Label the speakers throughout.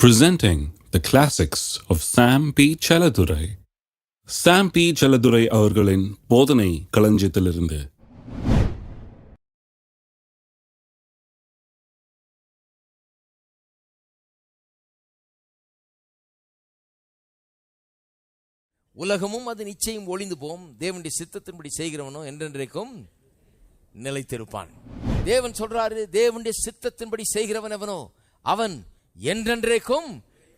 Speaker 1: presenting the classics of Sam P. Chaladurai. Sam P. Chaladurai அவர்களின் போதனை களஞ்சியத்திலிருந்து
Speaker 2: உலகமும் அது நிச்சயம் ஒளிந்து போம் தேவனுடைய சித்தத்தின்படி செய்கிறவனோ என்றென்றைக்கும் நிலைத்திருப்பான் தேவன் சொல்றாரு தேவனுடைய சித்தத்தின்படி செய்கிறவன் எவனோ அவன் என்றென்றைக்கும்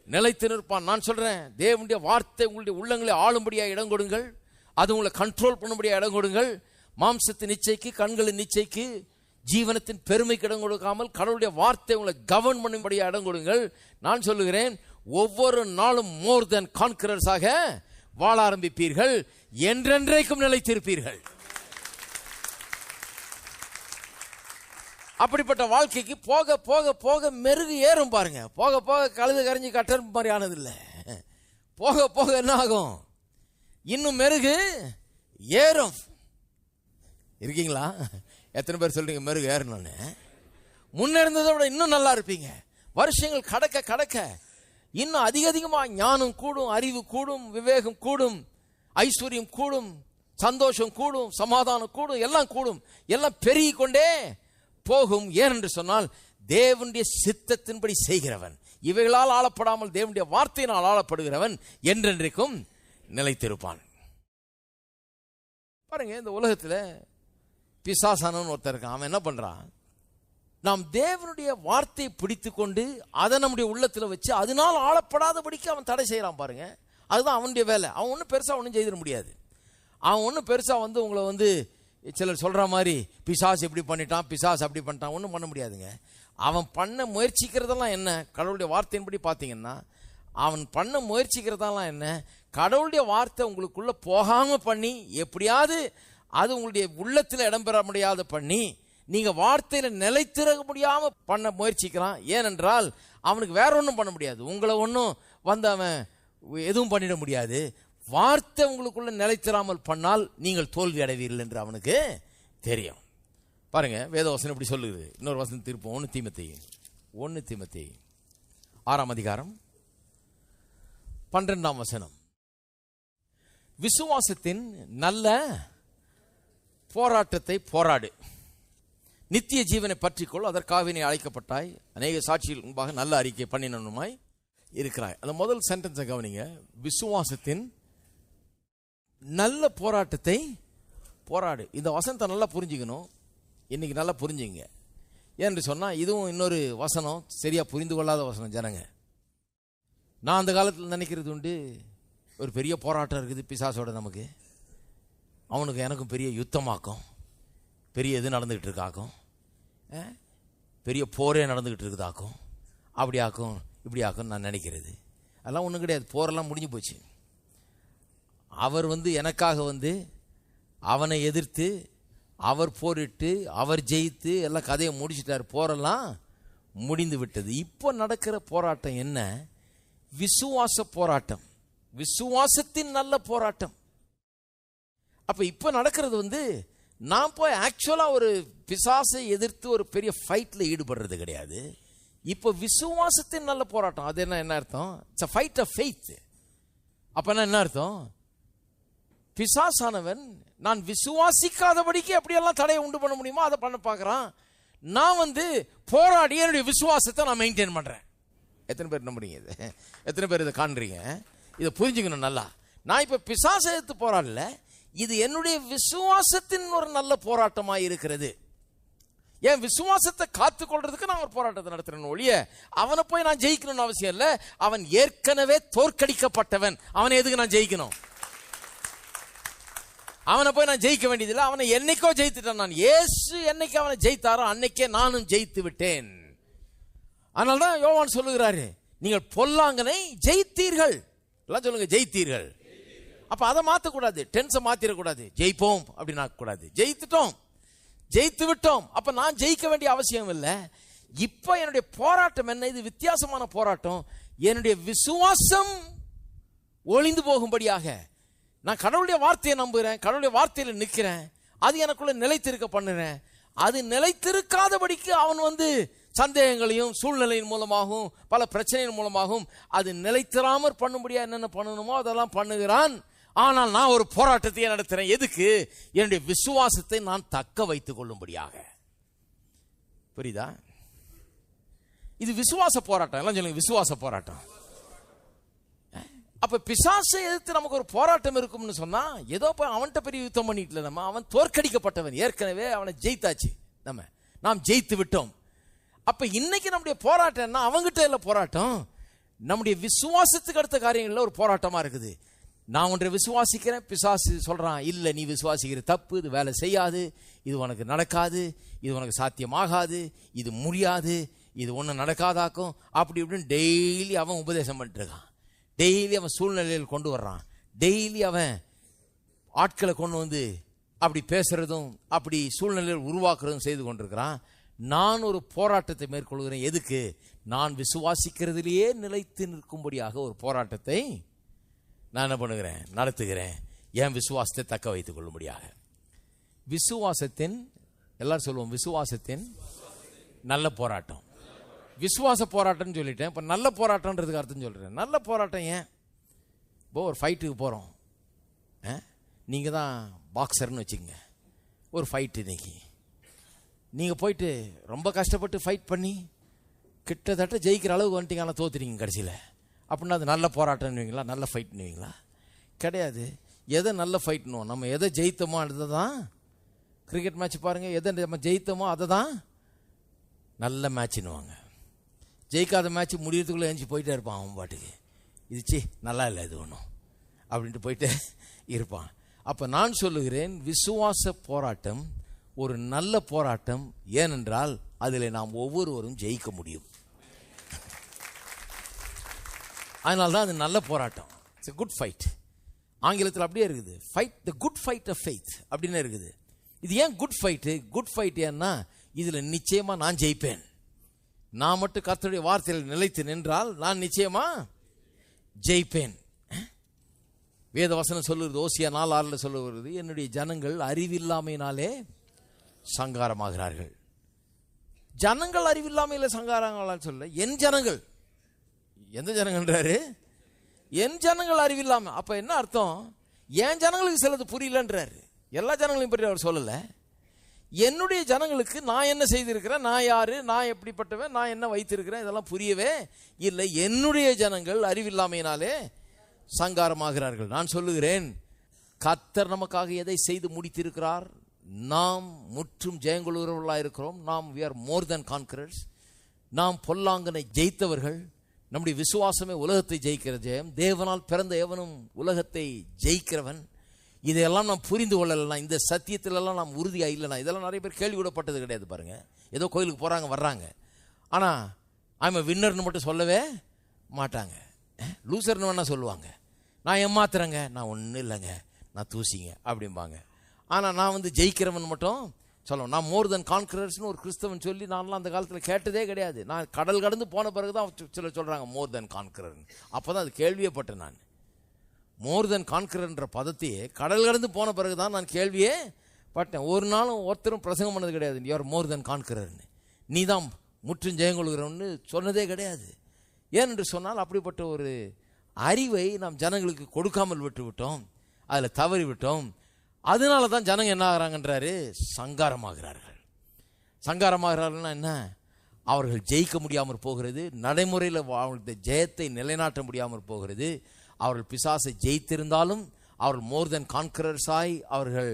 Speaker 2: நிலைத்து நிற்பான். நான் சொல்றேன் தேவனுடைய வார்த்தை உங்களுடைய உள்ளங்களை ஆளும்படியாக இடம் கொடுங்கள். அது உங்களை கண்ட்ரோல் பண்ணும்படியாக இடம் கொடுங்கள். மாம்சத்தின் நிச்சைக்கு கண்களின் நிச்சைக்கு ஜீவனத்தின் பெருமைக்கு இடம் கொடுக்காமல் கடவுளுடைய வார்த்தை உங்களை கவர்ன் பண்ணும்படியாக இடம் கொடுங்கள். நான் சொல்லுகிறேன் ஒவ்வொரு நாளும் மோர் தென் கான்கரர்ஸாக வாழ ஆரம்பிப்பீர்கள். என்றென்றைக்கும் நிலைத்திருப்பீர்கள். அப்படிப்பட்ட வாழ்க்கைக்கு போக போக போக மெருகு ஏறும் பாருங்க. போக போக கழுது கரைஞ்சி கட்டர் மாதிரி ஆனதில்லை. இல்லை போக போக என்ன ஆகும்? இன்னும் மெருகு ஏறும். இருக்கீங்களா? எத்தனை பேர் சொல்றீங்க மெருகு ஏறணும்னு? முன்ன இருந்ததை விட இன்னும் நல்லா இருப்பீங்க. வருஷங்கள் கடக்க கடக்க இன்னும் அதிக அதிகமாக ஞானம் கூடும் அறிவு கூடும் விவேகம் கூடும் ஐஸ்வர்யம் கூடும் சந்தோஷம் கூடும் சமாதானம் கூடும் எல்லாம் கூடும். எல்லாம் பெருகிக்கொண்டே போகும் ஏனென்று சொன்னால் தேவனுடைய சித்தத்தின்படி செய்கிறவன். இவைகளால் ஆளப்படாமல் தேவனுடைய வார்த்தையினால் ஆளப்படுகிறவன் என்றென்றைக்கும் நிலைத்திருப்பான். பாருங்க இந்த உலகத்தில் பிசாசானவன் ஒருத்தர் இருக்கான். அவன் என்ன பண்றான்? நாம் தேவனுடைய வார்த்தையை பிடித்து கொண்டு அதை நம்முடைய உள்ளத்தில் வச்சு அதனால் ஆளப்படாதபடிக்கு அவன் தடை செய்கிறான் பாருங்க. அதுதான் அவனுடைய வேலை. அவன் ஒன்றும் பெருசாக ஒன்றும் செய்திட முடியாது. அவன் ஒன்றும் பெருசாக வந்து உங்களை வந்து சிலர் சொல்கிற மாதிரி பிசாஸ் இப்படி பண்ணிட்டான் பிசாஸ் அப்படி பண்ணிட்டான் ஒன்றும் பண்ண முடியாதுங்க. அவன் பண்ண முயற்சிக்கிறதெல்லாம் என்ன? கடவுளுடைய வார்த்தையின்படி பார்த்தீங்கன்னா அவன் பண்ண முயற்சிக்கிறதெல்லாம் என்ன? கடவுளுடைய வார்த்தை உங்களுக்குள்ளே போகாமல் பண்ணி எப்படியாவது அது உங்களுடைய உள்ளத்தில் இடம்பெற முடியாத பண்ணி நீங்கள் வார்த்தையில் நிலைத்திறக முடியாமல் பண்ண முயற்சிக்கிறான். ஏனென்றால் அவனுக்கு வேற ஒன்றும் பண்ண முடியாது. உங்களை ஒன்றும் வந்து அவன் எதுவும் பண்ணிட முடியாது. வார்த்தை உங்களுக்குள்ள நிலைத்திராமல் பண்ணால் நீங்கள் தோல்வி அடைவீர்கள் என்று அவனுக்கு தெரியும். பாருங்க வேத வசனம் இப்படி சொல்லுது. இன்னொரு வசனம் திருப்போம். ஒன்று தீமத்தை ஒன்று தீமத்தை ஆறாம் அதிகாரம். பன்னிரெண்டாம் வசனம். விசுவாசத்தின் நல்ல போராட்டத்தை போராடு. நித்திய ஜீவனை பற்றிக்கொள். அதற்காக நீ அழைக்கப்பட்டாய். அநேக சாட்சியில் முன்பாக நல்ல அறிக்கை பண்ணினனுமாய் இருக்கிறாய். அந்த முதல் சென்டென்ஸை கவனிங்க. விசுவாசத்தின் நல்ல போராட்டத்தை போராடு. இந்த வசனத்தை நல்லா புரிஞ்சுக்கணும். இன்னைக்கு நல்லா புரிஞ்சுங்க. ஏன்னு சொன்னால் இதுவும் இன்னொரு வசனம் சரியாக புரிந்து கொள்ளாத வசனம் ஜனங்க. நான் அந்த காலத்தில் நினைக்கிறது உண்டு ஒரு பெரிய போராட்டம் இருக்குது பிசாசோட நமக்கு. அவனுக்கு எனக்கும் பெரிய யுத்தமாக்கும். பெரிய இது நடந்துக்கிட்டு இருக்காக்கும். பெரிய போரே நடந்துக்கிட்டு இருக்குதாக்கும். அப்படி ஆக்கும் இப்படி ஆக்கும் நான் நினைக்கிறது. அதெல்லாம் ஒன்றும் கிடையாது. போரெல்லாம் முடிஞ்சு போச்சு. அவர் வந்து எனக்காக வந்து அவனை எதிர்த்து அவர் போரிட்டு அவர் ஜெயித்து எல்லாம் கதையை முடிச்சிட்டார். போரெல்லாம் முடிந்து விட்டது. இப்போ நடக்கிற போராட்டம் என்ன? விசுவாச போராட்டம். விசுவாசத்தின் நல்ல போராட்டம். அப்போ இப்போ நடக்கிறது வந்து நான் போய் ஆக்சுவலாக ஒரு பிசாசை எதிர்த்து ஒரு பெரிய ஃபைட்டில் ஈடுபடுறது கிடையாது. இப்போ விசுவாசத்தின் நல்ல போராட்டம். அது என்ன என்ன அர்த்தம்? It's a fight of faith அப்போனா என்ன அர்த்தம்? பிசாசானவன் நான் விசுவாசிக்காதபடிக்கு எப்படியெல்லாம் தடையை உண்டு பண்ண முடியுமோ? அதை பண்ண பார்க்குறான். நான் வந்து போராடி என்னுடைய விசுவாசத்தை நான் மெயின்டைன் பண்ணுறேன் எத்தனை பேர் நம்புறீங்க இது? எத்தனை பேர் இதை காண்றீங்க? இதை புரிஞ்சுக்கணும் நல்லா. நான் இப்போ பிசாசை எடுத்து போராடல. இது என்னுடைய விசுவாசத்தின் ஒரு நல்ல போராட்டமாக இருக்கிறது. என் விசுவாசத்தை காத்துக்கொள்றதுக்கு நான் ஒரு போராட்டத்தை நடத்துறேன் ஒழிய அவனை போய் நான் ஜெயிக்கணும்னு அவசியம் இல்லை. அவன் ஏற்கனவே தோற்கடிக்கப்பட்டவன். அவனை எதுக்கு நான் ஜெயிக்கணும்? அவனை போய் நான் ஜெயிக்க வேண்டியதில்லை. அவனை என்னைக்கோ ஜெயித்துட்டான் நான். ஏசு என்னைக்கு அவனை ஜெயித்தாரோ அன்னைக்கே நானும் ஜெயித்து விட்டேன். அதனால தான் யோவான் சொல்லுகிறாரு நீங்கள் பொல்லாங்கனை ஜெயித்தீர்கள். எல்லாம் சொல்லுங்க ஜெயித்தீர்கள். அப்போ அதை மாற்றக்கூடாது டென்ஸை மாற்றிடக்கூடாது ஜெயிப்போம் அப்படின்னு கூடாது ஜெயித்துட்டோம். ஜெயித்து விட்டோம். அப்போ நான் ஜெயிக்க வேண்டிய அவசியம் இல்லை. இப்போ என்னுடைய போராட்டம் என்ன? இது வித்தியாசமான போராட்டம். என்னுடைய விசுவாசம் ஒளிந்து போகும்படியாக நான் கடவுளுடைய வார்த்தையை நம்புகிறேன் கடவுளுடைய வார்த்தையில் நிற்கிறேன் அது எனக்குள்ள நிலைத்திருக்க பண்ணுறேன். அது நிலைத்திருக்காதபடிக்கு அவன் வந்து சந்தேகங்களையும் சூழ்நிலையின் மூலமாகவும் பல பிரச்சனையின் மூலமாகவும் அது நிலைத்திராமற் பண்ணும்படியா என்னென்ன பண்ணணுமோ அதெல்லாம் பண்ணுகிறான். ஆனால் நான் ஒரு போராட்டத்தையே நடத்துகிறேன் எதுக்கு? என்னுடைய விசுவாசத்தை நான் தக்க வைத்துக் கொள்ளும்படியாக. புரியுதா? இது விசுவாச போராட்டம். எல்லாம் சொல்லுங்க விசுவாச போராட்டம். அப்ப பிசாசை எதிர்த்து நமக்கு ஒரு போராட்டம் இருக்கும்னு சொன்னா ஏதோ போய் அவன்கிட்ட பெரிய யுத்தம் பண்ணிட்டு நம்ம அவன் தோற்கடிக்கப்பட்டவன். ஏற்கனவே அவனை ஜெயித்தாச்சு நம்ம. நாம் ஜெயித்து விட்டோம். அப்ப இன்னைக்கு நம்முடைய போராட்டம் என்ன? அவங்கிட்ட இல்லை போராட்டம். நம்முடைய விசுவாசத்துக்கு அடுத்த காரியங்களில் ஒரு போராட்டமா இருக்குது. நான் ஒன்றை விசுவாசிக்கிறேன். பிசாசு சொல்கிறான் இல்லை நீ விசுவாசிக்கிற தப்பு இது வேலை செய்யாது. இது உனக்கு நடக்காது. இது உனக்கு சாத்தியமாகாது. இது முடியாது. இது ஒன்றும் நடக்காதாக்கும். அப்படி இப்படின்னு டெய்லி அவன் உபதேசம் பண்ணிட்டு இருக்கான். டெய்லி அவன் சூழ்நிலையில் கொண்டு வர்றான். டெய்லி அவன் ஆட்களை கொண்டு வந்து அப்படி பேசுறதும் அப்படி சூழ்நிலையில் உருவாக்குறதும் செய்து கொண்டிருக்கிறான். நான் ஒரு போராட்டத்தை மேற்கொள்கிறேன். எதுக்கு? நான் விசுவாசிக்கிறதுலேயே நிலைத்து நிற்கும்படியாக ஒரு போராட்டத்தை நான் என்ன பண்ணுகிறேன்? நடத்துகிறேன். என் விசுவாசத்தை தக்க வைத்துக் கொள்ளும்படியாக. விசுவாசத்தின் எல்லாரும் சொல்லுவோம் விசுவாசத்தின் நல்ல போராட்டம். விசுவாச போராட்டம்னு சொல்லிட்டேன். இப்போ நல்ல போராட்டம்ன்றதுக்கு அர்த்தம் சொல்கிறேன் நல்ல போராட்டம் ஏன்? இப்போ ஒரு ஃபைட்டுக்கு போகிறோம் நீங்கள் தான் பாக்ஸர்னு வச்சுக்கங்க. ஒரு ஃபைட்டு இன்றைக்கி நீங்கள் போயிட்டு ரொம்ப கஷ்டப்பட்டு ஃபைட் பண்ணி கிட்டத்தட்ட ஜெயிக்கிற அளவுக்கு வந்துட்டீங்க. ஆனால் தோத்துறீங்க கடைசியில். அப்படின்னா அது நல்ல போராட்டம்னுவீங்களா? நல்ல ஃபைட்னுவீங்களா கிடையாது. எதை நல்ல ஃபைட்னுவோம் நம்ம எதை ஜெயித்தோமோ அதை தான் கிரிக்கெட் மேட்ச் பாருங்கள் எதை நம்ம ஜெயித்தோமோ அதை தான் நல்ல மேட்ச்னுவாங்க ஜெயிக்காத மேட்ச் முடியறதுக்குள்ளே எழுஞ்சி போயிட்டே இருப்பான் அவன் பாட்டுக்கு. இது சி நல்லா இல்லை இது ஒன்றும் அப்படின்ட்டு போயிட்டு இருப்பான். அப்போ நான் சொல்லுகிறேன் விசுவாச போராட்டம் ஒரு நல்ல போராட்டம். ஏனென்றால் அதில் நாம் ஒவ்வொருவரும் ஜெயிக்க முடியும். அதனால்தான் அது நல்ல போராட்டம். இட்ஸ் குட் ஃபைட் ஆங்கிலத்தில் அப்படியே இருக்குது. Fight the good fight of faith அப்படின்னு இருக்குது. இது ஏன் குட் ஃபைட்டு குட் ஃபைட் ஏன்னா இதில் நிச்சயமாக நான் ஜெயிப்பேன். நான் மட்டும் கர்த்தருடைய வார்த்தையில் நிலைத்து நின்றால் நான் நிச்சயமா ஜெயிப்பேன். வேத வசனம் சொல்லுறது ஓசியா நாள் ஆறில் சொல்லுகிறது என்னுடைய ஜனங்கள் அறிவில்லாமையினாலே சங்காரமாகிறார்கள். ஜனங்கள் அறிவில்லாமையில் சங்காரங்களால் சொல்ல என் ஜனங்கள். எந்த ஜனங்கன்றாரு என் ஜனங்கள் அறிவில்லாமல் அப்ப என்ன அர்த்தம்? என் ஜனங்களுக்கு சிலது புரியலன்றாரு. எல்லா ஜனங்களையும் பற்றி அவர் சொல்லலை. என்னுடைய ஜனங்களுக்கு நான் என்ன செய்திருக்கிறேன்? நான் யாரு? நான் எப்படிப்பட்டவன்? நான் என்ன வைத்திருக்கிறேன்? இதெல்லாம் புரியவே இல்லை. என்னுடைய ஜனங்கள் அறிவில்லாமையினாலே சங்காரமாகிறார்கள். நான் சொல்லுகிறேன் கத்தர் நமக்காக எதை செய்து முடித்திருக்கிறார்? நாம் முற்றும் ஜெயங்குழுவர்களாக இருக்கிறோம். நாம் we are more than conquerors நாம் பொல்லாங்கனை ஜெயித்தவர்கள். நம்முடைய விசுவாசமே உலகத்தை ஜெயிக்கிற ஜெயம். தேவனால் பிறந்த எவனும் உலகத்தை ஜெயிக்கிறவன். இதையெல்லாம் நாம் புரிந்து கொள்ளலைனா இந்த சத்தியத்திலெல்லாம் நாம் உறுதியாக இல்லைனா இதெல்லாம் நிறைய பேர் கேள்விவிடப்பட்டது கிடையாது பாருங்கள் ஏதோ கோயிலுக்கு போகிறாங்க வர்றாங்க. ஆனால் ஆமாம் வின்னர்னு மட்டும் சொல்லவே மாட்டாங்க. லூசர்னு வேணால் சொல்லுவாங்க. நான் ஏமாத்துறேங்க. நான் ஒன்றும் இல்லைங்க. நான் தூசிங்க அப்படிம்பாங்க. ஆனால் நான் வந்து ஜெயிக்கிறவன் மட்டும் சொல்லுவோம் நான் மோர் தென் கான்கரர்ஸ்னு ஒரு கிறிஸ்தவன் சொல்லி நான்லாம் அந்த காலத்தில் கேட்டதே கிடையாது. நான் கடல் கடந்து போன பிறகு தான் சில சொல்கிறாங்க மோர் தென் கான்கரர்னு அப்போ தான் அது கேள்வியப்பட்டேன் நான். மோர் தென் கான்கரன்ற பதத்தையே கடல் கடந்து போன பிறகு தான் நான் கேள்வியே பட்டேன். ஒரு நாளும் ஒருத்தரும் பிரசங்கம் பண்ணது கிடையாது. யார் மோர் தென் கான்கரர்னு நீ தான் முற்றும் ஜெயங்கொள்கிறவன்னு சொன்னதே கிடையாது. ஏனென்று சொன்னால் அப்படிப்பட்ட ஒரு அறிவை நாம் ஜனங்களுக்கு கொடுக்காமல் விட்டு விட்டோம். அதில் தவறி விட்டோம். அதனால தான் ஜனங்க என்ன ஆகிறாங்கன்றாரு சங்காரமாகிறார்கள். சங்காரமாகிறார்கள்னா என்ன? அவர்கள் ஜெயிக்க முடியாமல் போகிறது நடைமுறையில் அவங்களுக்கு ஜெயத்தை நிலைநாட்ட முடியாமல் போகிறது அவர்கள் பிசாசை ஜெயித்திருந்தாலும் அவர்கள் மோர் தென் கான்கரர்ஸாய் அவர்கள்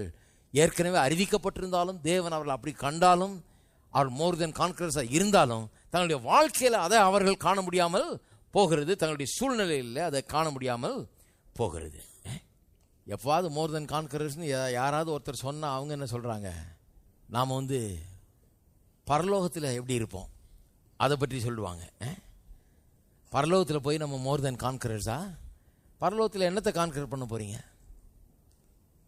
Speaker 2: ஏற்கனவே அறிவிக்கப்பட்டிருந்தாலும் தேவன் அவர்கள் அப்படி கண்டாலும் அவர்கள் மோர் தென் கான்கரர்ஸாக இருந்தாலும் தங்களுடைய வாழ்க்கையில் அதை அவர்கள் காண முடியாமல் போகிறது தங்களுடைய சூழ்நிலையில் அதை காண முடியாமல் போகிறது. எப்போவாவது மோர் தென் கான்கரர்ஸ்னு யாராவது ஒருத்தர் சொன்னால் அவங்க என்ன சொல்கிறாங்க நாம் வந்து பரலோகத்தில் எப்படி இருப்போம்? அதை பற்றி சொல்லுவாங்க. பரலோகத்தில் போய் நம்ம மோர் தென் கான்கரர்ஸாக பரலோகத்தில் என்னத்தை கான்கர் பண்ண போகிறீங்க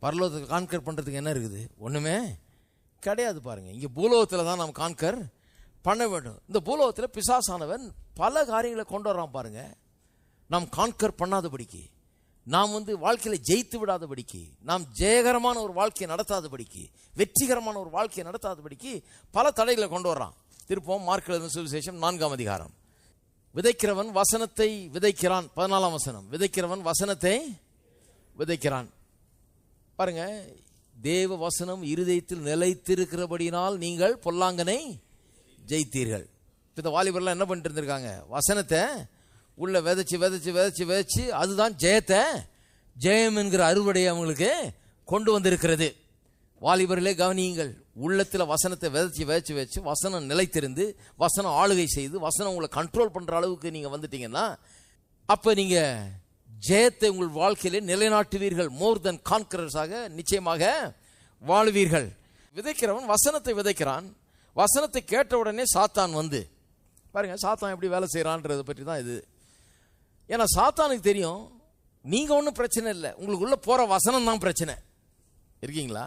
Speaker 2: பரலோகத்தை கான்கர் பண்ணுறதுக்கு என்ன இருக்குது? ஒன்றுமே கிடையாது பாருங்கள் இங்கே பூலோகத்தில் தான் நாம் கான்கர் பண்ண வேண்டும். இந்த பூலோகத்தில் பிசாசானவன் பல காரியங்களை கொண்டு வரான் பாருங்கள் நாம் கான்கர் பண்ணாதபடிக்கு நாம் வந்து வாழ்க்கையில் ஜெயித்து விடாதபடிக்கு நாம் ஜெயகரமான ஒரு வாழ்க்கையை நடத்தாதபடிக்கு வெற்றிகரமான ஒரு வாழ்க்கையை நடத்தாதபடிக்கு பல தடைகளை கொண்டு வர்றான். திருப்போம் மார்க் சுவிசேஷம் நான்காம் அதிகாரம். விதைக்கிறவன் வசனத்தை விதைக்கிறான். பதினாலாம் வசனம். விதைக்கிறவன் வசனத்தை விதைக்கிறான். பாருங்க தேவ வசனம் இருதயத்தில் நிலைத்திருக்கிறபடினால் நீங்கள் பொல்லாங்கனை ஜெயித்தீர்கள். இப்ப இந்த வாலிபர்லாம் என்ன பண்ணிட்டு இருந்திருக்காங்க? வசனத்தை உள்ள விதைச்சு விதைச்சு விதைச்சு விதைச்சு அதுதான் ஜெயத்தை ஜெயம் என்கிற அறுவடையை அவங்களுக்கு கொண்டு வந்திருக்கிறது. வாலிபர்களே கவனியுங்கள். உள்ளத்தில் வசனத்தை விதைச்சி விதைச்சி வச்சு வசனம் நிலைத்திருந்து வசனம் ஆளுகை செய்து வசனம் உங்களை கண்ட்ரோல் பண்ணுற அளவுக்கு நீங்கள் வந்துட்டீங்கன்னா அப்போ நீங்கள் ஜெயத்தை உங்கள் வாழ்க்கையிலே நிலைநாட்டுவீர்கள். மோர் தென் கான்கரர்ஸாக நிச்சயமாக வாழ்வீர்கள். விதைக்கிறவன் வசனத்தை விதைக்கிறான். வசனத்தை கேட்ட உடனே சாத்தான் வந்து பாருங்கள் சாத்தான் எப்படி வேலை செய்கிறான்றதை பற்றி தான் இது. ஏன்னா சாத்தானுக்கு தெரியும் நீங்கள் ஒன்றும் பிரச்சனை இல்லை. உங்களுக்குள்ளே போகிற வசனம் தான் பிரச்சனை. இருக்கீங்களா?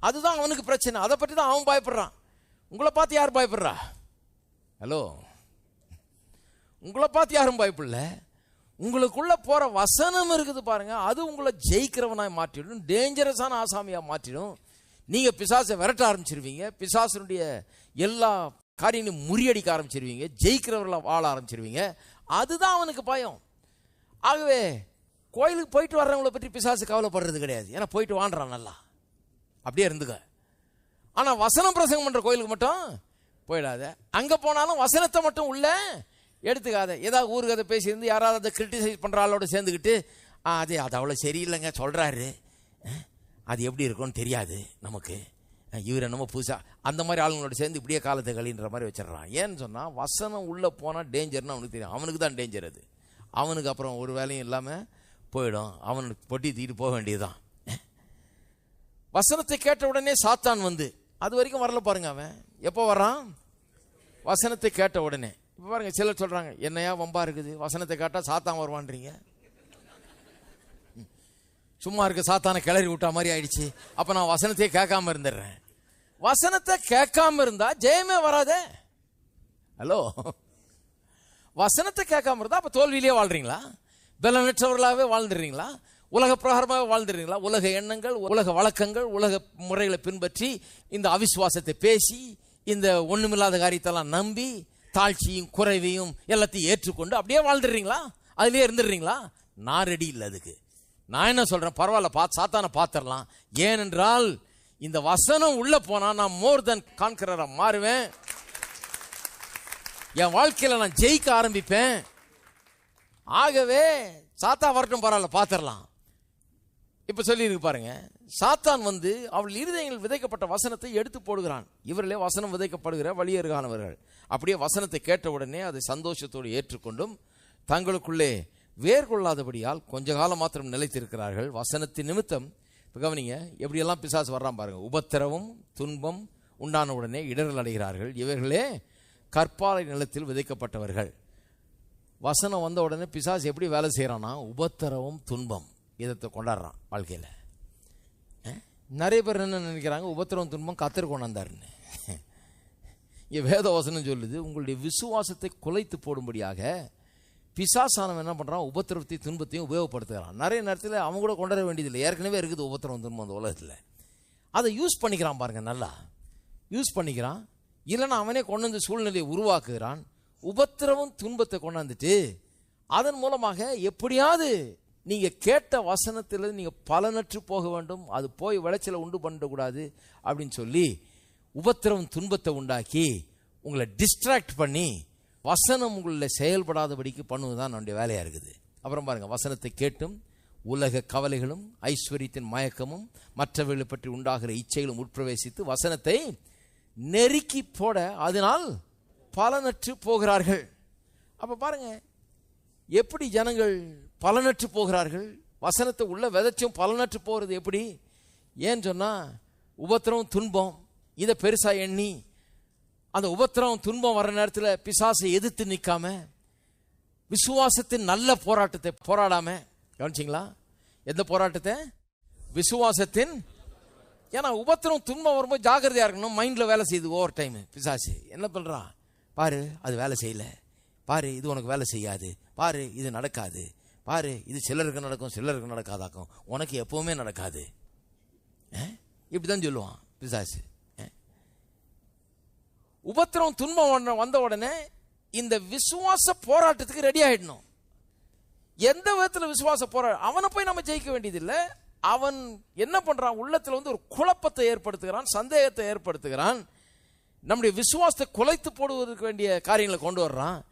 Speaker 2: அதுதான் அவனுக்கு பிரச்சனை. அதை பற்றி தான் அவன் பயப்படுறான். உங்களை பார்த்து யார் பயப்படுறா? ஹலோ உங்களை பார்த்து யாரும் பயப்படல. உங்களுக்குள்ள போகிற வசனம் இருக்குது பாருங்க. அது உங்களை ஜெயிக்கிறவனாய் மாற்றிடும். டேஞ்சரஸான ஆசாமியாக மாற்றிடும். நீங்கள் பிசாசை விரட்ட ஆரம்பிச்சிருவீங்க. பிசாசனுடைய எல்லா காரியங்களையும் முறியடிக்க ஆரம்பிச்சிருவீங்க. ஜெயிக்கிறவர்களை வாழ ஆரம்பிச்சிருவீங்க. அதுதான் அவனுக்கு பயம். ஆகவே கோயிலுக்கு போயிட்டு வர்றவங்கள பற்றி பிசாசு கவலைப்படுறது கிடையாது. ஏன்னா போயிட்டு வாண்டுறான் நல்லா. அப்படியே இருந்துக்க. ஆனால் வசனம் பிரசங்கம் பண்ணுற கோயிலுக்கு மட்டும் போயிடாத. அங்கே போனாலும் வசனத்தை மட்டும் உள்ள எடுத்துக்காத. ஏதாவது ஊருக்கு பேசியிருந்து யாராவது அதை கிரிட்டிசைஸ் பண்ணுற ஆளோட சேர்ந்துக்கிட்டு "ஆ, அது அது அவ்வளோ சரியில்லைங்க சொல்கிறாரு அது எப்படி இருக்கும்னு தெரியாது நமக்கு. இவர் என்னமோ புதுசாக அந்த மாதிரி ஆளுங்களோட சேர்ந்து இப்படியே காலத்தை கழின்ற மாதிரி வச்சிடறான். ஏன்னு சொன்னால் வசனம் உள்ளே போனால் டேஞ்சர்னு அவனுக்கு தெரியும். அவனுக்கு தான் டேஞ்சர் அது. அவனுக்கு அப்புறம் ஒரு வேலையும் இல்லாமல் போயிடும். அவனுக்கு பொட்டி தூக்கிட்டு போக வேண்டியதுதான். வசனத்தை கேட்ட உடனே சாத்தான் வந்து அது வரைக்கும் வரல பாருங்க அவன். எப்போ வர்றான்? வசனத்தை கேட்ட உடனே. இப்போ பாருங்க சிலர் சொல்றாங்க என்னையா வம்பா இருக்குது? வசனத்தை கேட்டால் சாத்தான் வருவான்றீங்க? சும்மா இருக்க சாத்தானை கிளறி விட்டா மாதிரி ஆயிடுச்சு. அப்ப நான் வசனத்தையே கேட்காம இருந்துடுறேன். வசனத்தை கேட்காம இருந்தா ஜெயமே வராதே. ஹலோ. வசனத்தை கேட்காம இருந்தா அப்ப தோல்வியிலேயே வாழ்றீங்களா? பலனற்றவர்களாகவே வாழ்ந்துடுறீங்களா? உலக பிரகாரமாக வாழ்ந்துடுறீங்களா உலக எண்ணங்கள் உலக வழக்கங்கள் உலக முறைகளை பின்பற்றி இந்த அவிசுவாசத்தை பேசி இந்த ஒண்ணுமில்லாத காரியத்தெல்லாம் நம்பி தாழ்ச்சியும் குறைவையும் எல்லாத்தையும் ஏற்றுக்கொண்டு அப்படியே வாழ்ந்துடுறீங்களா அதுலயே இருந்துடுறீங்களா நான் ரெடி இல்லை அதுக்கு. நான் என்ன சொல்றேன்? பரவாயில்ல பார்த்து சாத்தான பார்த்துடலாம். ஏனென்றால் இந்த வசனம் உள்ள போனா நான் மோர் தென் கான்கரரா மாறுவேன். என் வாழ்க்கையில நான் ஜெயிக்க ஆரம்பிப்பேன். ஆகவே சாத்தா வரட்டும் பரவாயில்ல பார்த்துடலாம். இப்போ சொல்லியிருக்கு பாருங்க. சாத்தான் வந்து அவள் இருதயங்கள் விதைக்கப்பட்ட வசனத்தை எடுத்து போடுகிறான். இவர்களே வசனம் விதைக்கப்படுகிற வழியருகானவர்கள் அப்படியே வசனத்தை கேட்ட உடனே அதை சந்தோஷத்தோடு ஏற்றுக்கொண்டும் தங்களுக்குள்ளே வேர் கொள்ளாதபடியால் கொஞ்ச காலம் மாத்திரம் நிலைத்திருக்கிறார்கள். வசனத்தின் நிமித்தம் இப்போ கவனிங்க எப்படியெல்லாம் பிசாசு வர்றான் பாருங்க. உபத்திரவும் துன்பம் உண்டான உடனே இடர்கள் அடைகிறார்கள். இவர்களே கற்பாலை நிலத்தில் விதைக்கப்பட்டவர்கள். வசனம் வந்த உடனே பிசாசு எப்படி வேலை செய்கிறான்னா உபத்திரவும் துன்பம். இதத்தை கொண்டாடுறான் வாழ்க்கையில். நிறைய பேர் என்ன நினைக்கிறாங்க? உபத்திரவம் துன்பம் கத்தர் கொண்டாந்தாருன்னு. இங்கே வேத வசனம் சொல்லுது உங்களுடைய விசுவாசத்தை குலைத்து போடும்படியாக பிசாசானவன் என்ன பண்ணுறான் உபத்திரவத்தையும் துன்பத்தையும் உபயோகப்படுத்துகிறான். நிறைய நேரத்தில் அவங்க கூட கொண்டாட வேண்டியதில்லை. ஏற்கனவே இருக்குது உபத்திரவம் துன்பம் அந்த உலகத்தில். அதை யூஸ் பண்ணிக்கிறான் பாருங்க நல்லா. யூஸ் பண்ணிக்கிறான். இல்லைன்னா அவனே கொண்டு வந்து சூழ்நிலையை உருவாக்குகிறான். உபத்திரவம் துன்பத்தை கொண்டாந்துட்டு அதன் மூலமாக எப்படியாவது நீங்கள் கேட்ட வசனத்தில் நீங்கள் பலனற்று போக வேண்டும் அது போய் விளைச்சலை உண்டு பண்ணக்கூடாது அப்படின்னு சொல்லி உபத்திரவம் துன்பத்தை உண்டாக்கி உங்களை டிஸ்ட்ராக்ட் பண்ணி வசனம் உங்களில் செயல்படாதபடிக்கு பண்ணுவதுதான் நம்முடைய வேலையாக இருக்குது. அப்புறம் பாருங்கள் வசனத்தை கேட்டும் உலக கவலைகளும் ஐஸ்வர்யத்தின் மயக்கமும் மற்றவர்களை பற்றி உண்டாகிற இச்சைகளும் உட்பிரவேசித்து வசனத்தை நெருக்கி போட அதனால் பலனற்று போகிறார்கள். அப்போ பாருங்க எப்படி ஜனங்கள் பலனற்று போகிறார்கள். வசனத்தை உள்ள விதைச்சும் பலனற்று போகிறது எப்படி? ஏன்னு சொன்னால் உபத்திரம் துன்பம் இதை பெருசாக எண்ணி அந்த உபத்திரம் துன்பம் வர நேரத்தில் பிசாசை எதிர்த்து நிற்காம விசுவாசத்தின் நல்ல போராட்டத்தை போராடாம கவனிச்சிங்களா? எந்த போராட்டத்தை? விசுவாசத்தின் ஏன்னா உபத்திரம் துன்பம் வரும்போது ஜாகிரதையாக இருக்கணும். மைண்டில் வேலை செய்யுது ஓவர் டைம் பிசாசு. என்ன பண்ணுறான் பாரு அது வேலை செய்யல. பாரு இது உனக்கு வேலை செய்யாது. பாரு இது நடக்காது. பாரு இது சிலருக்கு நடக்கும் சிலருக்கு நடக்காதாக்கும். உனக்கு எப்பவுமே நடக்காது. இப்படி இப்படிதான் சொல்லுவான் பிசாசு. உபத்திரம் துன்பம் வந்த- வந்த உடனே இந்த விசுவாச போராட்டத்துக்கு ரெடி ஆயிடணும். எந்த விதத்தில் விசுவாச போராட்டம் அவனை போய் நம்ம ஜெயிக்க வேண்டியதில்லை. அவன் என்ன பண்றான்? உள்ளத்தில் வந்து ஒரு குழப்பத்தை ஏற்படுத்துகிறான் சந்தேகத்தை ஏற்படுத்துகிறான். நம்முடைய விசுவாசத்தை குலைத்து போடுவதற்கு வேண்டிய காரியங்களை கொண்டு வர்றான்.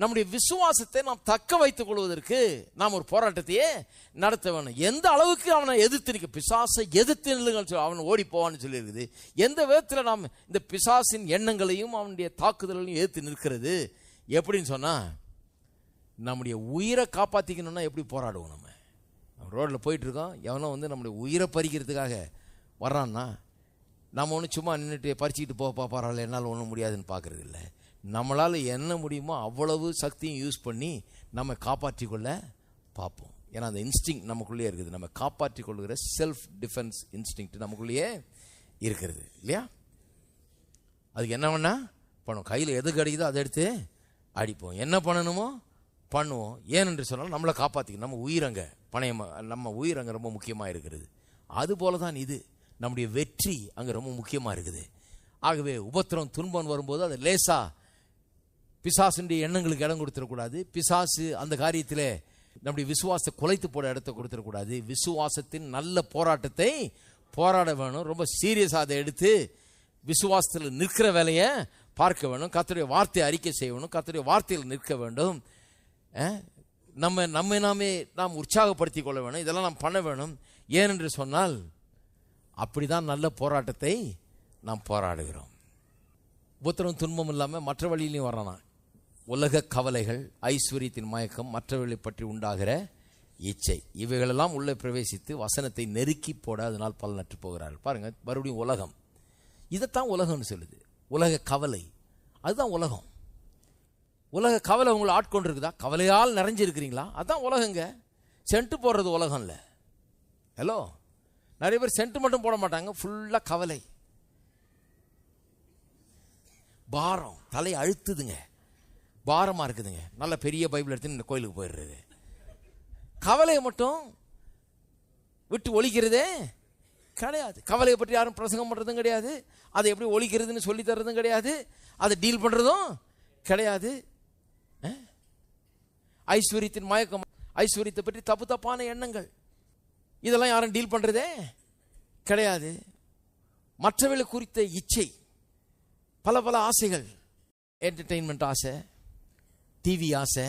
Speaker 2: நம்முடைய விசுவாசத்தை நாம் தக்க வைத்துக் கொள்வதற்கு நாம் ஒரு போராட்டத்தையே நடத்த வேணும் எந்த அளவுக்கு அவனை எதிர்த்து நிற்க பிசாசை எதிர்த்து நில்லுங்கள் சொல்லி அவன் ஓடி போவான்னு சொல்லியிருக்குது. எந்த விதத்தில் நாம் இந்த பிசாசின் எண்ணங்களையும் அவனுடைய தாக்குதல்களையும் எதிர்த்து நிற்கிறது? எப்படின்னு சொன்னால் நம்முடைய உயிரை காப்பாற்றிக்கணும்னா எப்படி போராடுவோம் நம்ம? ரோட்டில் போயிட்டுருக்கோம். எவனோ வந்து நம்முடைய உயிரை பறிக்கிறதுக்காக வர்றான்னா நம்ம ஒன்று சும்மா நின்றுட்டு பறிச்சுக்கிட்டு போப்பா பரவாயில்ல என்னால் ஒன்றும் முடியாதுன்னு பார்க்குறது இல்லை நம்மளால் என்ன முடியுமோ அவ்வளவு சக்தியும் யூஸ் பண்ணி நம்ம காப்பாற்றிக்கொள்ள பார்ப்போம். ஏன்னா அந்த இன்ஸ்டிங் நமக்குள்ளேயே இருக்குது. நம்ம காப்பாற்றி கொள்கிற செல்ஃப் டிஃபென்ஸ் இன்ஸ்டிங் நமக்குள்ளேயே இருக்கிறது. இல்லையா? அதுக்கு என்ன பண்ணால் பண்ணும் கையில் எது கிடைக்குதோ அதை எடுத்து அடிப்போம். என்ன பண்ணணுமோ? பண்ணுவோம். ஏனென்று சொன்னால் நம்மளை காப்பாற்றிக்கணும் நம்ம உயிரங்க பணையம் நம்ம உயிரங்க ரொம்ப முக்கியமாக இருக்கிறது. அதுபோல தான் இது. நம்முடைய வெற்றி அங்கே ரொம்ப முக்கியமாக இருக்குது. ஆகவே உபத்திரம் துன்பம் வரும்போது அது லேசா பிசாசுடைய எண்ணங்களுக்கு இடம் கொடுத்துடக்கூடாது. பிசாசு அந்த காரியத்தில் நம்முடைய விசுவாசத்தை குலைத்து போட இடத்த கொடுத்துடக்கூடாது. விசுவாசத்தின் நல்ல போராட்டத்தை போராட வேணும். ரொம்ப சீரியஸாக அதை எடுத்து விசுவாசத்தில் நிற்கிற வேலையை பார்க்க வேணும். கத்தருடைய வார்த்தையை அறிக்கை செய்ய வேணும். வார்த்தையில் நிற்க வேண்டும். நம்ம நம்ம நாமே நாம் உற்சாகப்படுத்தி கொள்ள வேணும். இதெல்லாம் நாம் பண்ண வேணும். ஏனென்று சொன்னால் அப்படி தான் நல்ல போராட்டத்தை நாம் போராடுகிறோம். உபத்திரம் துன்பம் இல்லாமல் மற்ற வழியிலையும் வரலாம். உலக கவலைகள் ஐஸ்வர்யத்தின் மயக்கம் மற்றவர்களை பற்றி உண்டாகிற இச்சை. இவைகளெல்லாம் உள்ளே பிரவேசித்து வசனத்தை நெருக்கி போட அதனால் பலனற்று போகிறார்கள். பாருங்கள் மறுபடியும் உலகம். இதைத்தான் உலகம்னு சொல்லுது. உலக கவலை. அதுதான் உலகம். உலக கவலை உங்களை ஆட்கொண்டிருக்குதா? கவலையால் நிறைஞ்சிருக்கிறீங்களா? அதுதான் உலகங்க. சென்ட்டு போடுறது உலகம் இல்லை ஹலோ நிறைய பேர் சென்ட்டு மட்டும் போட மாட்டாங்க. ஃபுல்லாக கவலை. பாரம். தலை அழுத்துதுங்க. பாரமாக இருக்குதுங்க. நல்ல பெரிய பைபிள் எடுத்து இந்த கோயிலுக்கு போயிடுறது. கவலையை மட்டும் விட்டு ஒழிக்கிறதே கிடையாது. கவலையை பற்றி யாரும் பிரசங்கம் பண்ணுறதும் கிடையாது. அதை எப்படி ஒழிக்கிறதுன்னு சொல்லி தர்றதும் கிடையாது. அதை டீல் பண்ணுறதும் கிடையாது. ஐஸ்வர்யத்தின் மயக்கம் ஐஸ்வர்யத்தை பற்றி தப்பு தப்பான எண்ணங்கள். இதெல்லாம் யாரும் டீல் பண்ணுறதே கிடையாது. மற்றவர்களை குறித்த இச்சை பல பல ஆசைகள் என்டர்டெயின்மெண்ட் ஆசை. டிவி ஆசை.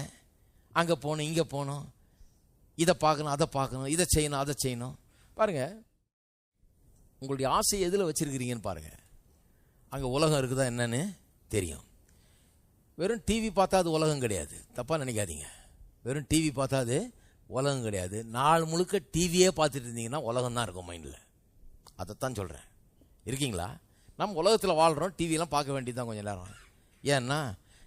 Speaker 2: அங்கே போகணும் இங்கே போகணும். இதை பார்க்கணும் அதை பார்க்கணும் இதை செய்யணும் அதை செய்யணும். பாருங்கள் உங்களுடைய ஆசையை எதில் வச்சிருக்கிறீங்கன்னு பாருங்கள் அங்கே உலகம் இருக்குதா என்னன்னு தெரியும். வெறும் டிவி பார்த்தா அது உலகம் கிடையாது. தப்பாக நினைக்காதீங்க. வெறும் டிவி பார்த்தா அது உலகம் கிடையாது. நாள் முழுக்க டிவியே பார்த்துட்டு இருந்தீங்கன்னா உலகம் தான் இருக்கும் மைண்டில் அதைத்தான் சொல்கிறேன் இருக்கீங்களா? நம்ம உலகத்தில் வாழ்கிறோம் டிவியெலாம் பார்க்க வேண்டியது தான் கொஞ்சம் நேரம். ஏன்னா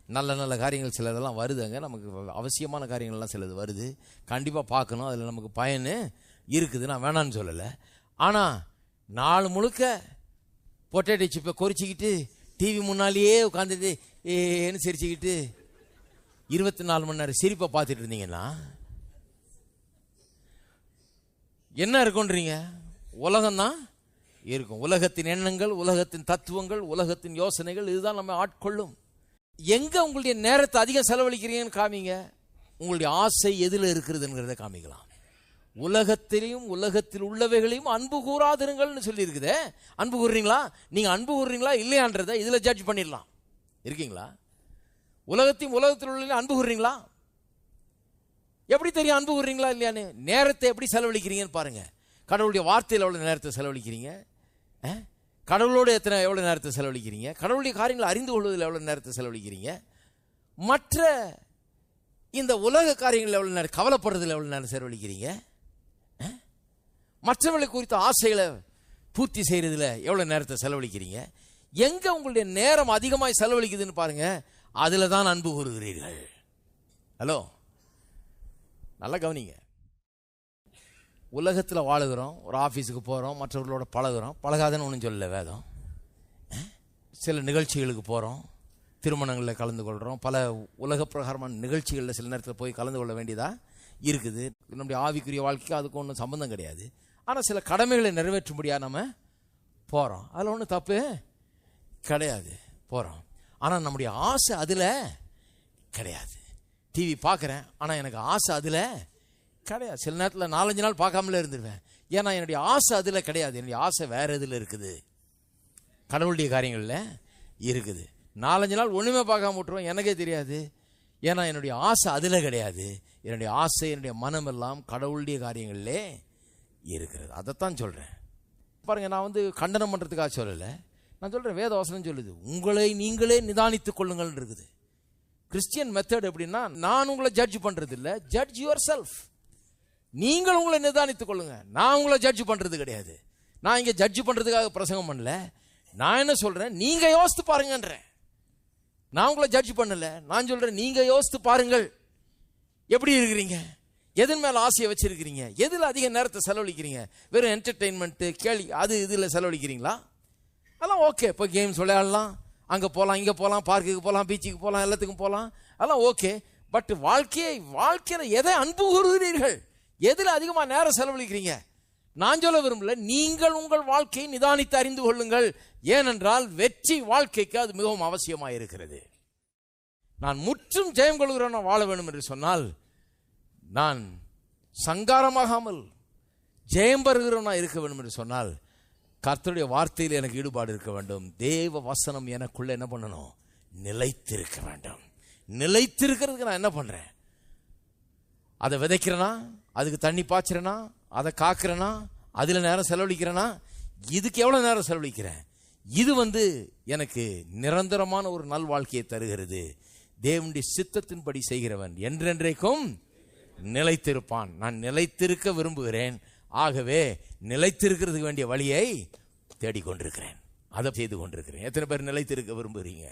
Speaker 2: நல்ல நல்ல காரியங்கள் சிலதெல்லாம் வருதுங்க. நமக்கு அவசியமான காரியங்கள்லாம் சிலது வருது. கண்டிப்பாக பார்க்கணும். அதில் நமக்கு பயன் இருக்குது. நான் வேணான்னு சொல்லலை. ஆனால் நாள் முழுக்க பொட்டேட்டோ சிப்பை கொறிச்சிக்கிட்டு டிவி முன்னாலேயே உட்காந்துட்டு ஏன்னு சிரிச்சுக்கிட்டு இருபத்தி நாலு மணி நேரம் சிரிப்பை பார்த்துட்டு இருந்தீங்கன்னா என்ன இருக்குன்றீங்க? உலகம்தான் இருக்கும். உலகத்தின் எண்ணங்கள் உலகத்தின் தத்துவங்கள் உலகத்தின் யோசனைகள் இதுதான் நம்ம ஆட்கொள்ளும். எங்க உங்களுடைய நேரத்தை அதிகம் செலவழிக்கிறீங்கன்னு காமிங்க? உங்களுடைய ஆசை எதில் இருக்கிறதுங்கிறத காமிக்கலாம். உலகத்திலையும் உலகத்தில் உள்ளவைகளையும் அன்பு கூறாதிருங்கள்னு சொல்லியிருக்குது. அன்பு கூறுறீங்களா? நீங்க அன்பு கூறுறீங்களா? இல்லையான்றதை இதில் ஜட்ஜ் பண்ணிடலாம். இருக்கீங்களா? உலகத்தையும் உலகத்தில் உள்ள அன்பு கூறுறீங்களா? எப்படி தெரியும் அன்பு கூறுறீங்களா இல்லையான்னு? நேரத்தை எப்படி செலவழிக்கிறீங்கன்னு பாருங்க. கடவுளுடைய வார்த்தையில் எவ்வளோ நேரத்தை செலவழிக்கிறீங்க? கடவுளோட எத்தனை எவ்வளோ நேரத்தை செலவழிக்கிறீங்க? கடவுளுடைய காரியங்களை அறிந்து கொள்வதில் எவ்வளோ நேரத்தை செலவழிக்கிறீங்க? மற்ற இந்த உலக காரியங்கள் எவ்வளோ நேரம் கவலைப்படுறதில் எவ்வளோ நேரம் செலவழிக்கிறீங்க? மற்றவர்களை குறித்த ஆசைகளை பூர்த்தி செய்கிறதுல எவ்வளோ நேரத்தை செலவழிக்கிறீங்க? எங்கே உங்களுடைய நேரம் அதிகமாக செலவழிக்குதுன்னு பாருங்கள் அதில் தான் அன்பு கூறுகிறீர்கள். ஹலோ? நல்லா கவனிங்க. உலகத்தில் வாழுகிறோம் ஒரு ஆஃபீஸுக்கு போகிறோம் மற்றவர்களோட பழகுறோம். பழகாதன்னு ஒன்றும் சொல்லலை வேதம். சில நிகழ்ச்சிகளுக்கு போகிறோம் திருமணங்களில் கலந்து கொள்கிறோம் பல உலக பிரகாரமான நிகழ்ச்சிகளில் சில நேரத்தில் போய் கலந்து கொள்ள வேண்டியதாக இருக்குது. நம்முடைய ஆவிக்குரிய வாழ்க்கைக்கு அதுக்கு ஒன்றும் சம்மந்தம் கிடையாது. ஆனால் சில கடமைகளை நிறைவேற்றும்படியாக நம்ம போகிறோம் அதில் ஒன்றும் தப்பு கிடையாது. போகிறோம் ஆனால் நம்முடைய ஆசை அதில் கிடையாது. டிவி பார்க்குறேன் ஆனால் எனக்கு ஆசை அதில் கிடையாது. சில நேரத்தில் நாலஞ்சு நாள் பார்க்காமலே இருந்துருவேன். ஏன்னா என்னுடைய ஆசை அதில் கிடையாது. என்னுடைய ஆசை வேறு இதில் இருக்குது? கடவுளுடைய காரியங்களில் இருக்குது. நாலஞ்சு நாள் ஒன்றுமே பார்க்காம விட்டுருவோம் எனக்கே தெரியாது. ஏன்னா என்னுடைய ஆசை அதில் கிடையாது. என்னுடைய ஆசை என்னுடைய மனம் எல்லாம் கடவுளுடைய காரியங்களிலே இருக்கிறது. அதைத்தான் சொல்கிறேன் பாருங்கள் நான் வந்து கண்டனம் பண்ணுறதுக்காக சொல்லலை. நான் சொல்கிறேன் வேத வசனம் சொல்லுது உங்களை நீங்களே நிதானித்துக் கொள்ளுங்கள் இருக்குது. கிறிஸ்டியன் மெத்தட் எப்படின்னா நான் உங்களை ஜட்ஜ் பண்ணுறதில்ல ஜட்ஜ் யுவர் செல்ஃப் நீங்கள் உங்களை நிதானித்துக் கொள்ளுங்க. நான் உங்களை ஜட்ஜ் பண்றது கிடையாது. நான் இங்க ஜட்ஜ் பண்றதுக்காக பிரசங்கம் பண்ணல. நான் என்ன சொல்றேன்? நீங்க யோசித்து பாருங்கன்றேன். நான் உங்களை ஜட்ஜ் பண்ணல. நான் சொல்றேன் நீங்க யோசித்து பாருங்கள். எப்படி இருக்கிறீங்க? எதன் மேல ஆசையை வச்சிருக்கிறீங்க? எதுல அதிக நேரத்தை செலவழிக்கிறீங்க? வெறும் என்டர்டெயின்மெண்ட் கேள்வி அது இதில் செலவழிக்கிறீங்களா? அதெல்லாம் ஓகே இப்போ கேம்ஸ் விளையாடலாம். அங்கே போகலாம் இங்கே போகலாம் பார்க்குக்கு போகலாம் பீச்சுக்கு போகலாம் எல்லாத்துக்கும் போகலாம் அதெல்லாம் ஓகே பட் வாழ்க்கையை வாழ்க்கையில் எதை அன்பு கூறுகிறீர்கள்? எதில் அதிகமாக நேரம் செலவழிக்கிறீங்க? நான் சொல்ல விரும்பல. நீங்கள் உங்கள் வாழ்க்கையை நிதானித்து அறிந்து கொள்ளுங்கள். ஏனென்றால் வெற்றி வாழ்க்கைக்கு அது மிகவும் அவசியமாக இருக்கிறது நான் முற்றும் ஜெயம் கொள்கிறவன் வாழ வேண்டும் என்று சொன்னால் நான் சங்காரமாகாமல் ஜெயம் பெறுகிறவனாக இருக்க வேண்டும் என்று சொன்னால் கர்த்தருடைய வார்த்தையில் எனக்கு ஈடுபாடு இருக்க வேண்டும். தேவ வசனம் எனக்குள்ள என்ன பண்ணணும்? நிலைத்திருக்க வேண்டும். நிலைத்திருக்கிறதுக்கு நான் என்ன பண்றேன்? அதை விதைக்கிறேனா? அதுக்கு தண்ணி பாய்ச்சுறேனா? அதை காக்குறேனா? அதில் நேரம் செலவழிக்கிறேனா? இதுக்கு எவ்வளோ நேரம் செலவழிக்கிறேன்? இது வந்து எனக்கு நிரந்தரமான ஒரு நல் வாழ்க்கையை தருகிறது. தேவனுடைய சித்தத்தின்படி செய்கிறவன் என்றென்றைக்கும் நிலைத்திருப்பான். நான் நிலைத்திருக்க விரும்புகிறேன். ஆகவே நிலைத்திருக்கிறதுக்கு வேண்டிய வழியை தேடிக்கொண்டிருக்கிறேன். அதை செய்து கொண்டிருக்கிறேன். எத்தனை பேர் நிலைத்திருக்க விரும்புகிறீங்க?